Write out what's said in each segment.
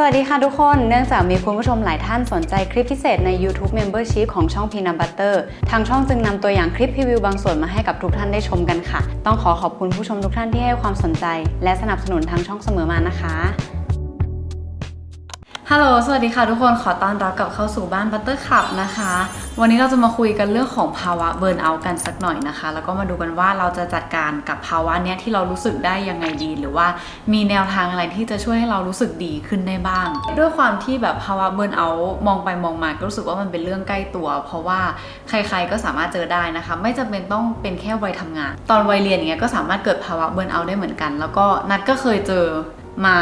สวัสดีค่ะทุกคน เนื่องจากมีคุณผู้ชมหลายท่านสนใจคลิปพิเศษใน YouTube Membership ของช่อง Peanut Butter ทางช่องจึงนำตัวอย่างคลิปพรีวิวบางส่วนมาให้กับทุกท่านได้ชมกันค่ะ ต้องขอขอบคุณผู้ชมทุกท่านที่ให้ความสนใจ และสนับสนุนทางช่องเสมอมานะคะ ฮัลโหล สวัสดีค่ะทุกคน ขอต้อนรับกลับเข้าสู่บ้าน Butter Club นะคะ วันนี้เราจะมาคุยกันเรื่องของภาวะเบิร์นเอาท์กันสักหน่อยนะคะ แล้วก็มาดูกันว่าเราจะจัดการกับภาวะเนี้ยที่เรารู้สึกได้ยังไงดี หรือว่ามีแนวทางอะไรที่จะช่วยให้เรารู้สึกดีขึ้นได้บ้าง ด้วยความที่แบบภาวะเบิร์นเอาท์มองไปมองมาก็รู้สึกว่ามันเป็นเรื่องใกล้ตัว เพราะว่าใครๆก็สามารถเจอได้นะคะ ไม่จำเป็นต้องเป็นแค่วัยทำงาน ตอนวัยเรียนย่างเงี้ยก็สามารถเกิดภาวะเบิร์นเอาท์ได้เหมือนกัน แล้วก็นัดก็เคยเจอมา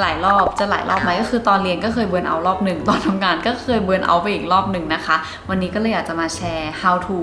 หลายรอบจะหลายรอบไหมก็คือตอนเรียนก็เคยเบิร์นเอารอบหนึ่งตอนทำงานก็เคยเบิร์นเอาไปอีกรอบหนึ่งนะคะ วันนี้ก็เลยอยากจะมาแชร์ how to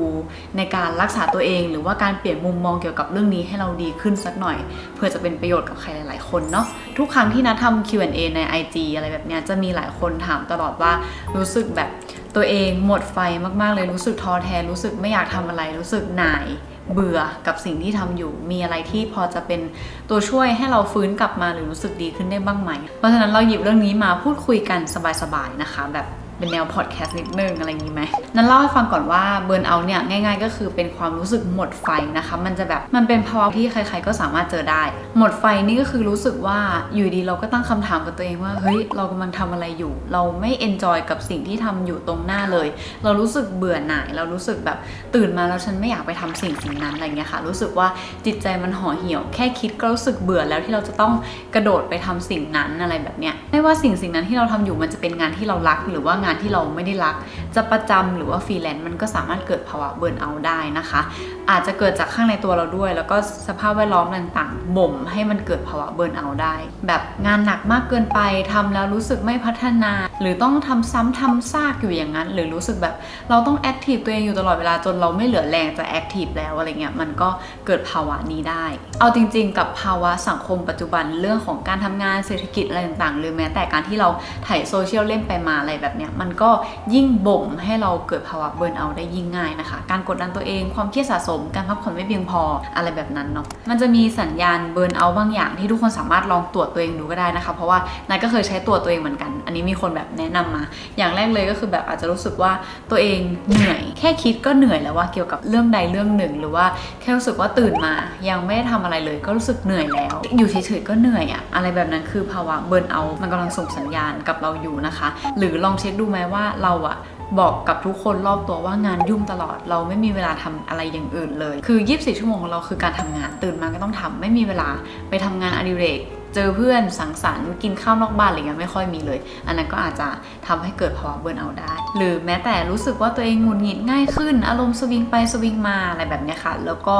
ในการรักษาตัวเอง หรือว่าการเปลี่ยนมุมมองเกี่ยวกับเรื่องนี้ให้เราดีขึ้นสักหน่อย เพื่อจะเป็นประโยชน์กับใครหลาย ๆ คนเนาะทุกครั้งที่นัดทำ Q&A ใน IG อะไรแบบเนี้ยจะมีหลายคนถามตลอดว่ารู้สึกแบบตัวเองหมดไฟมากๆเลยรู้สึกท้อแท้รู้สึกไม่อยากทำอะไรรู้สึกหน่าย เบื่อกับสิ่งที่ทำอยู่ มีอะไรที่พอจะเป็นตัวช่วยให้เราฟื้นกลับมาหรือรู้สึกดีขึ้นได้บ้างไหม เพราะฉะนั้นเราหยิบเรื่องนี้มาพูดคุยกันสบายๆนะคะ แบบ เป็นแนวพอดแคสต์นิดนึงอะไรอย่างนี้ไหมนั้นเล่าให้ฟังก่อนว่าเบิร์นเอาเนี่ยง่าย ๆ ก็คือเป็นความรู้สึกหมดไฟนะคะ มันจะแบบมันเป็นภาวะที่ใคร ๆ ก็สามารถเจอได้ หมดไฟนี่ก็คือรู้สึกว่าอยู่ดีเราก็ตั้งคำถามกับตัวเองว่าเฮ้ยเรากำลังทำอะไรอยู่ เราไม่เอนจอยกับสิ่งที่ทำอยู่ตรงหน้าเลย เรารู้สึกเบื่อหน่าย เรารู้สึกแบบตื่นมาแล้วฉันไม่อยากไปทำสิ่งสิ่งนั้นอะไรเงี้ยค่ะ รู้สึกว่าจิตใจมันห่อเหี่ยว แค่คิดก็รู้สึกเบื่อแล้วที่เราจะต้องกระโดดไปทำสิ่งนั้นอะไรแบบเนี้ยไม่ว่าสิ่งสิ่งนั้นที่เราทำอยู่มันจะเป็นงานที่เรารักหรือว่างานที่เราไม่ได้รัก จะประจำหรือว่าฟรีแลนซ์มันก็สามารถเกิดภาวะเบิร์นเอาได้นะคะ อาจจะเกิดจากข้างในตัวเราด้วย แล้วก็สภาพแวดล้อมต่างๆบ่มให้มันเกิดภาวะเบิร์นเอาได้ แบบงานหนักมากเกินไปทำแล้วรู้สึกไม่พัฒนา หรือต้องทำซ้ำทำซากอยู่อย่างนั้น หรือรู้สึกแบบเราต้องแอคทีฟตัวเองอยู่ตลอดเวลาจนเราไม่เหลือแรงจะแอคทีฟแล้วอะไรเงี้ยมันก็เกิดภาวะนี้ได้ เอาจริง ๆ กับภาวะสังคมปัจจุบันเรื่องของการทำงานเศรษฐกิจอะไรต่างๆ หรือแม้แต่การที่เราถ่ายโซเชียลเล่นไปมาอะไรแบบเนี้ยมันก็ยิ่งบ่มให้เราเกิดภาวะเบิร์นเอาได้ยิ่งง่ายนะคะ การกดดันตัวเองความเครียดสะสม การพักผ่อนไม่เพียงพออะไรแบบนั้นเนาะมันจะมีสัญญาณเบิร์นเอาบางอย่างที่ทุกคนสามารถลองตรวจตัวเองดูก็ได้นะคะ เพราะว่านายก็เคยใช้ตัวตัวเองเหมือนกัน อันนี้มีคนแบบแนะนำมา อย่างแรกเลยก็คือแบบอาจจะรู้สึกว่าตัวเองเหนื่อย แค่คิดก็เหนื่อยแล้วว่าเกี่ยวกับเรื่องใดเรื่องหนึ่ง หรือว่าแค่รู้สึกว่าตื่นมา ยังไม่ได้ทำอะไรเลย ก็รู้สึกเหนื่อยแล้ว อยู่เฉยๆก็เหนื่อยอะอะไรแบบนั้นคือภาวะเบิร์นเอา มันกำลังส่งสัญญาณกับเราอยู่นะคะ หรือลองเช็คดูู้ไหมว่าเราอะบอกกับทุกคนรอบตัวว่างานยุ่งตลอด เราไม่มีเวลาทำอะไรอย่างอื่นเลย คือ 24 ชั่วโมงของเราคือการทำงานตื่นมาก็ต้องทำไม่มีเวลาไปทำงานอดิเรก เจอเพื่อนสังสรรค์กินข้าวนอกบ้านอะไรเงี้ยไม่ค่อยมีเลย อันนั้นก็อาจจะทำให้เกิดภาวะเบิร์นเอาได้ หรือแม้แต่รู้สึกว่าตัวเองหงุดหงิดง่ายขึ้น อารมณ์สวิงไปสวิงมาอะไรแบบนี้ค่ะ แล้วก็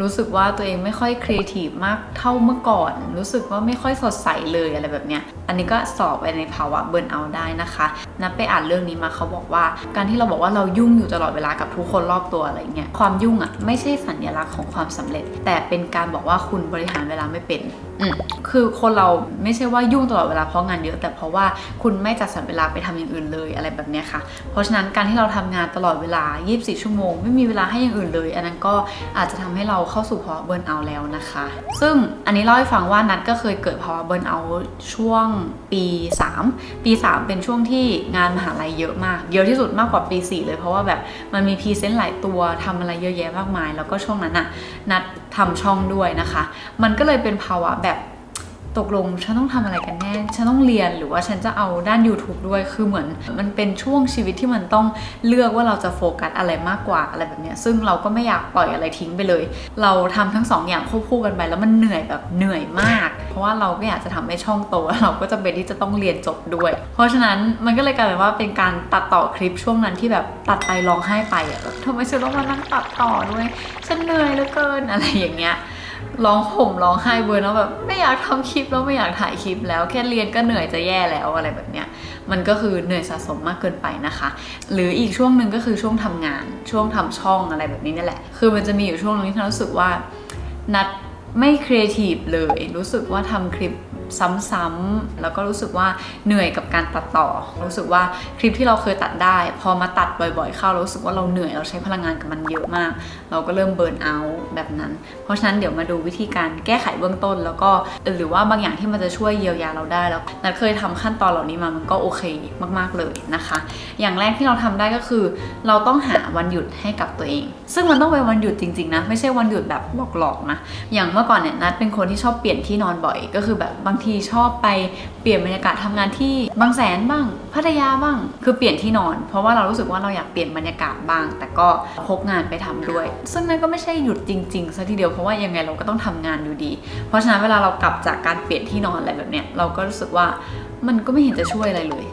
รู้สึกว่าตัวเองไม่ค่อยครีเอทีฟมากเท่าเมื่อก่อน รู้สึกว่าไม่ค่อยสดใสเลยอะไรแบบเนี้ยอันนี้ก็สอบไปในภาวะเบิร์นเอาได้นะคะนับไปอ่านเรื่องนี้มาเขาบอกว่า การที่เราบอกว่าเรายุ่งอยู่ตลอดเวลากับทุกคนรอบตัวอะไรเงี้ยความยุ่งอะ่ะไม่ใช่สัญลักษณ์ของความสำเร็จ แต่เป็นการบอกว่าคุณบริหารเวลาไม่เป็นคือคนเราไม่ใช่ว่ายุ่งตลอดเวลาเพราะงานเยอะแต่เพราะว่าคุณไม่จัดสรรเวลาไปทำอย่างอื่นเลยอะไรแบบนี้ค่ะ เพราะฉะนั้นการที่เราทำงานตลอดเวลา 24 ชั่วโมง ไม่มีเวลาให้อย่างอื่นเลย อันนั้นก็อาจจะทำให้เราเข้าสู่ภาวะเบิร์นเอาแล้วนะคะ ซึ่งอันนี้เล่าให้ฟังว่านัดก็เคยเกิดภาวะเบิร์นเอาช่วงปี 3 ปี 3 เป็นช่วงที่งานมหาลัยเยอะมาก เยอะที่สุดมากกว่าปี 4 เลยเพราะว่าแบบมันมีพรีเซนต์หลายตัวทำอะไรเยอะแยะมากมาย แล้วก็ช่วงนั้นอะนัดทำช่องด้วยนะคะ มันก็เลยเป็นภาวะ ตกลงฉันต้องทำอะไรกันแน่ ฉันต้องเรียนหรือว่าฉันจะเอาด้าน YouTube ด้วย คือเหมือนมันเป็นช่วงชีวิตที่มันต้องเลือกว่าเราจะโฟกัสอะไรมากกว่าอะไรแบบเนี้ยซึ่งเราก็ไม่อยากปล่อยอะไรทิ้งไปเลย เราทำทั้งสองอย่างควบคู่กันไปแล้วมันเหนื่อยแบบเหนื่อยมาก เพราะว่าเราก็อยากจะทำให้ช่องโต้เราก็จะเป็นที่จะต้องเรียนจบด้วย เพราะฉะนั้นมันก็เลยกลายเป็นว่าเป็นการตัดต่อคลิปช่วงนั้นที่แบบตัดไปร้องไห้ไปอะแบบทำไมฉันต้องมานั่งตัดต่อด้วยฉันเหนื่อยเหลือเกินอะไรอย่างเงี้ย ร้องห่มร้องไห้เบอร์แล้วแบบไม่อยากทำคลิปแล้วไม่อยากถ่ายคลิปแล้วแค่เรียนก็เหนื่อยจะแย่แล้วอะไรแบบเนี้ยมันก็คือเหนื่อยสะสมมากเกินไปนะคะ หรืออีกช่วงหนึ่งก็คือช่วงทำงาน ช่วงทำช่องอะไรแบบนี้นี่แหละ คือมันจะมีอยู่ช่วงนึงที่รารู้สึกว่านัดไม่ครีเอทีฟเลย รู้สึกว่าทำคลิป ซ้ำๆแล้วก็รู้สึกว่าเหนื่อยกับการตัดต่อ รู้สึกว่าคลิปที่เราเคยตัดได้ พอมาตัดบ่อยๆเข้ารู้สึกว่าเราเหนื่อยเราใช้พลังงานกับมันเยอะมาก เราก็เริ่มเบิร์นเอาท์แบบนั้น เพราะฉะนั้นเดี๋ยวมาดูวิธีการแก้ไขเบื้องต้น แล้วก็หรือว่าบางอย่างที่มันจะช่วยเยียวยาเราได้แล้วนัดเคยทำขั้นตอนเหล่านี้มามันก็โอเคมากๆเลยนะคะ อย่างแรกที่เราทำได้ก็คือ เราต้องหาวันหยุดให้กับตัวเอง ซึ่งมันต้องเป็นวันหยุดจริงๆนะไม่ใช่วันหยุดแบบหลอกๆนะอย่างเมื่อก่อนเนี่ยนัดเป็นคนที่ชอบเปลี่ยนที่นอนบ่อยก็คือแบบบางทีชอบไปเปลี่ยนบรรยากาศทำงานที่บางแสนบ้าง พัทยาบ้าง คือเปลี่ยนที่นอน เพราะว่าเรารู้สึกว่าเราอยากเปลี่ยนบรรยากาศบ้าง แต่ก็พกงานไปทำด้วย ซึ่งนั่นก็ไม่ใช่หยุดจริงๆซะทีเดียวเพราะว่ายังไงเราก็ต้องทำงานอยู่ดี เพราะฉะนั้นเวลาเรากลับจากการเปลี่ยนที่นอนอะไรแบบเนี้ยเราก็รู้สึกว่ามันก็ไม่เห็นจะช่วยอะไรเลย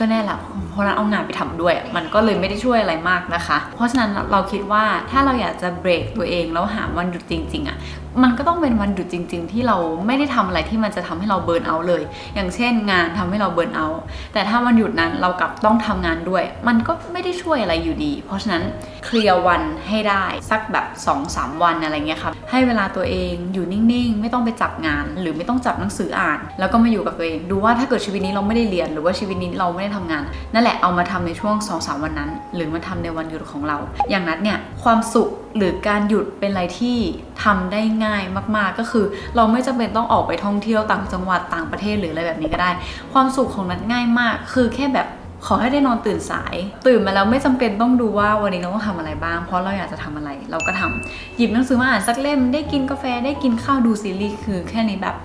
ก็แน่ละเพราะนั้นเอางานไปทำด้วย มันก็เลยไม่ได้ช่วยอะไรมากนะคะ เพราะฉะนั้นเราคิดว่าถ้าเราอยากจะเบรกตัวเองแล้วหาวันหยุดจริงๆอะ่ะ มันก็ต้องเป็นวันหยุดจริง ๆ ที่เราไม่ได้ทำอะไรที่มันจะทำให้เราเบิร์นเอาท์เลย อย่างเช่น งานทำให้เราเบิร์นเอาท์แต่ถ้าวันหยุดนั้นเรากลับต้องทำงานด้วย มันก็ไม่ได้ช่วยอะไรอยู่ดี เพราะฉะนั้นเคลียร์วันให้ได้สักแบบ2อสวันอะไรเงี้ยครับให้เวลาตัวเองอยู่นิ่งๆ ไม่ต้องไปจับงาน หรือไม่ต้องจับหนังสืออ่าน แล้วก็มาอยู่กับตัวเอง ดูว่าถ้าเกิดชีวิตนี้เราไม่ได้เรียน หรือว่าชีวิตนี้เราไม่ได้ทำงาน นั่นแหละเอามาทำในช่วง2อสวันนั้น หรือมาทำในวันหยุดของเรา อย่างนัดเนี่ยความสุขหรือการหยุดเป็นอะไรที่ทำได้ง่ายง่ายมากๆ ก็คือ เราไม่จำเป็นต้องออกไปท่องเที่ยวต่างจังหวัดต่างประเทศหรืออะไรแบบนี้ก็ได้ ความสุขของนัดง่ายมาก คือแค่แบบขอให้ได้นอนตื่นสาย ตื่นมาแล้วไม่จำเป็นต้องดูว่าวันนี้เราต้องทำอะไรบ้าง เพราะเราอยากจะทำอะไร เราก็ทำหยิบหนังสือมาอ่านสักเล่มได้กินกาแฟได้กินข้าวดูซีรีส์คือแค่นี้แบบ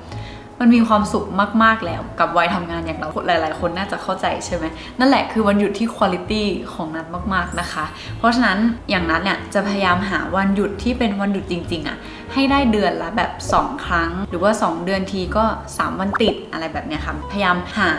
มันมีความสุขมาก ๆ แล้วกับวัยทำงานอย่างเราหลาย ๆ คนน่าจะเข้าใจใช่ไหมนั่นแหละคือวันหยุดที่คุณภาพของนัดมาก ๆ นะคะ เพราะฉะนั้นอย่างนัดเนี่ยจะพยายามหาวันหยุดที่เป็นวันหยุดจริง ๆอะ ให้ได้เดือนละแบบ 2 ครั้ง หรือว่า 2 เดือนทีก็ 3 วันติดอะไรแบบเนี้ยค่ะ พยายามหา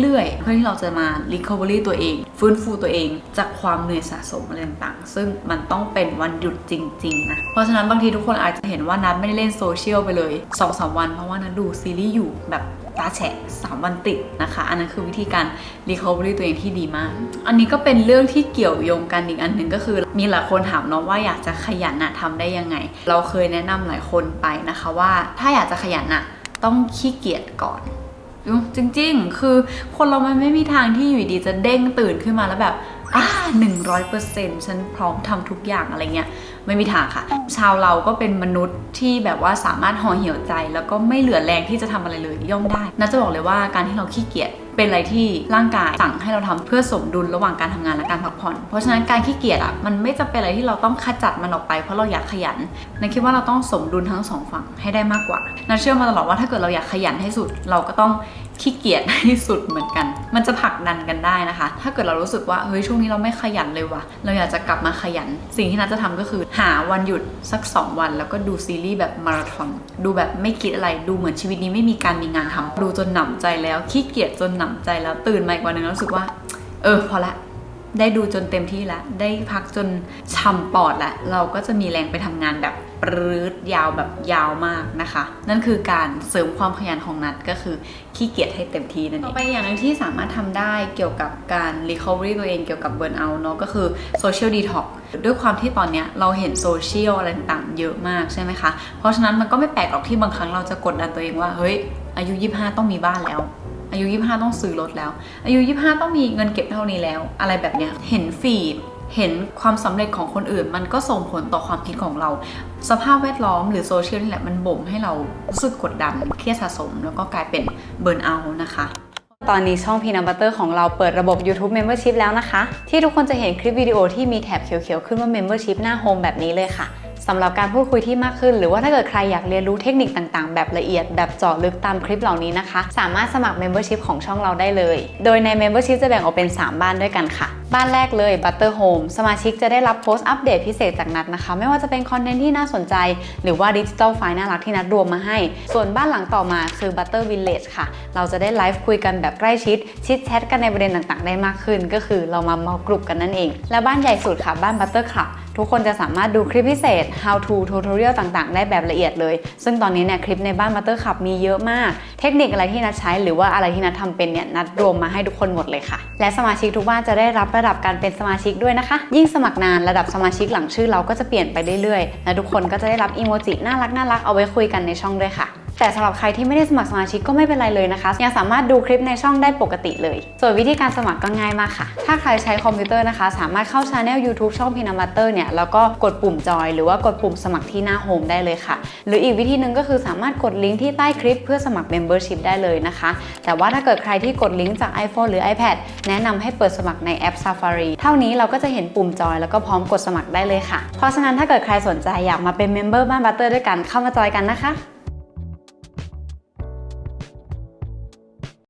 เรื่อยๆ เพื่อที่เราจะมา recovery ตัวเอง ฟื้นฟูตัวเองจากความเหนื่อยสะสมอะไรต่างๆ ซึ่งมันต้องเป็นวันหยุดจริงๆนะเพราะฉะนั้นบางทีทุกคนอาจจะเห็นว่านัทไม่ได้เล่นโซเชียลไปเลย2อสวัน เพราะว่านัทดูซีรีส์อยู่แบบ ตาแฉะ 3 วันติดนะคะ อันนั้นคือวิธีการ recovery ตัวเองที่ดีมาก อันนี้ก็เป็นเรื่องที่เกี่ยวโยงกันอีกอันหนึ่งก็คือ มีหลายคนถามเนาะว่าอยากจะขยันอะทำได้ยังไง เราเคยแนะนำหลายคนไปนะคะว่าถ้าอยากจะขยันอะต้องขี้เกียจก่อนจริงๆ คือคนเรามันไม่มีทางที่อยู่ดีจะเด้งตื่นขึ้นมาแล้วแบบ อ่าหนึ่งร้อยเปอร์เซ็นต์ฉันพร้อมทำทุกอย่างอะไรเงี้ยไม่มีทางค่ะ ชาวเราก็เป็นมนุษย์ที่แบบว่าสามารถห่อเหี่ยวใจ แล้วก็ไม่เหลือแรงที่จะทำอะไรเลยย่อมได้น่าจะบอกเลยว่าการที่เราขี้เกียจเป็นอะไรที่ร่างกายสั่งให้เราทำเพื่อสมดุลระหว่างการทำงานและการพักผ่อน เพราะฉะนั้นการขี้เกียจอะมันไม่จำเป็นอะไรที่เราต้องขจัดมันออกไปเพราะเราอยากขยันนันคิดว่าเราต้องสมดุลทั้งสองฝั่งให้ได้มากกว่านันเชื่อมาตลอดว่าถ้าเกิดเราอยากขยันให้สุดเราก็ต้อง ขี้เกียจให้สุดเหมือนกัน มันจะผลักดันกันได้นะคะ ถ้าเกิดเรารู้สึกว่า เฮ้ย ช่วงนี้เราไม่ขยันเลยว่ะ เราอยากจะกลับมาขยัน สิ่งที่นัทจะทำก็คือ หาวันหยุดสัก 2 วัน แล้วก็ดูซีรีส์แบบมาราธอน ดูแบบไม่คิดอะไร ดูเหมือนชีวิตนี้ไม่มีการมีงานทำดูจนหนำใจแล้ว ขี้เกียจจนหนำใจแล้ว ตื่นมาอีกวันหนึ่งรู้สึกว่า เออ พอละได้ดูจนเต็มที่แล้ว ได้พักจนช่ำปอดแล้ว เราก็จะมีแรงไปทำงานแบบ ปรืดยาวแบบยาวมากนะคะ นั่นคือการเสริมความขยันของนัดก็คือขี้เกียจให้เต็มที่นั่นเองต่อไปอย่างหนึงที่สามารถทำได้เกี่ยวกับการ recovery ตัวเองเกี่ยวกับ burnout เนาะก็คือ social detox ด้วยความที่ตอนเนี้ยเราเห็นโซเชียลอะไรต่างๆเยอะมากใช่ไหมคะ เพราะฉะนั้นมันก็ไม่แปลกหรอกที่บางครั้งเราจะกดดันตัวเองว่าเฮ้ยอายุ 25 ต้องมีบ้านแล้วอายุ 25 ต้องซื้อรถแล้ว อายุ 25 ต้องมีเงินเก็บเท่านี้แล้ว อะไรแบบเนี้ย เห็นฟีด เห็นความสำเร็จของคนอื่น มันก็ส่งผลต่อความคิดของเรา สภาพแวดล้อมหรือโซเชียลนี่แหละมันบ่มให้เรารู้สึกกดดันเครียดสะสม แล้วก็กลายเป็นเบิร์นเอาท์นะคะตอนนี้ช่องพีนัมบัตเตอร์ของเราเปิดระบบ YouTube Membership แล้วนะคะ ที่ทุกคนจะเห็นคลิปวิดีโอที่มีแถบเขียวๆ ขึ้นว่า Membership หน้าโฮมแบบนี้เลยค่ะ สำหรับการพูดคุยที่มากขึ้น หรือว่าถ้าเกิดใครอยากเรียนรู้เทคนิคต่างๆ แบบละเอียดแบบเจาะลึกตามคลิปเหล่านี้นะคะ สามารถสมัคร Membership ของช่องเราได้เลย โดยใน Membership จะแบ่งออกเป็น 3 บ้านด้วยกันค่ะ บ้านแรกเลย Butter Home สมาชิกจะได้รับโพสต์อัปเดตพิเศษจากนัดนะคะ ไม่ว่าจะเป็นคอนเทนต์ที่น่าสนใจ หรือว่าดิจิทัลไฟล์น่ารักที่นัดรวมมาให้ ส่วนบ้านหลังต่อมาคือ Butter Village ค่ะ เราจะได้ไลฟ์คุยกันแบบใกล้ชิด ชิดแชทกันในประเด็นต่างๆ ได้มากขึ้น ก็คือเรามาเมากลุ่มกันนั่นเอง และบ้านใหญ่สุดค่ะบ้าน Butter Club ทุกคนจะสามารถดูคลิปพิเศษ how to tutorial ต่างๆ ได้แบบละเอียดเลย ซึ่งตอนนี้เนี่ยคลิปในบ้าน Butter Club มีเยอะมาก เทคนิคอะไรที่นัดใช้หรือว่าอะไรที่นัดทำเป็นเนี่ยนัดรวมมาให้ทุกคนหมดเลยค่ะ และสมาชิกทุกบ้านจะได้รับระดับการเป็นสมาชิกด้วยนะคะ ยิ่งสมัครนานระดับสมาชิกหลังชื่อเราก็จะเปลี่ยนไปเรื่อยๆ และทุกคนก็จะได้รับอีโมจิน่ารักน่ารักเอาไว้คุยกันในช่องด้วยค่ะ แต่สำหรับใครที่ไม่ได้สมัครสมาชิกก็ไม่เป็นไรเลยนะคะ ยังสามารถดูคลิปในช่องได้ปกติเลย ส่วนวิธีการสมัครก็ง่ายมากค่ะ ถ้าใครใช้คอมพิวเตอร์นะคะ สามารถเข้าช anel YouTube ช่อง Peanut Butter เนี่ยแล้วก็กดปุ่มจอยหรือว่ากดปุ่มสมัครที่หน้าโฮมได้เลยค่ะ หรืออีกวิธีหนึ่งก็คือสามารถกดลิงก์ที่ใต้คลิปเพื่อสมัคร Membership ได้เลยนะคะ แต่ว่าถ้าเกิดใครที่กดลิงก์จาก iPhone หรือ iPad แนะนำให้เปิดสมัครในแอป Safari เท่านี้เราก็จะเห็นปุ่มจอยแล้วก็พร้อมกดสมัครได้เลยค่ะ เพราะฉะนั้นถ้าเกิดใครสนใจอยากมาเป็นเมมเบอร์บ้านบัตเตอร์ด้วยกันเข้ามาจอยกันนะคะ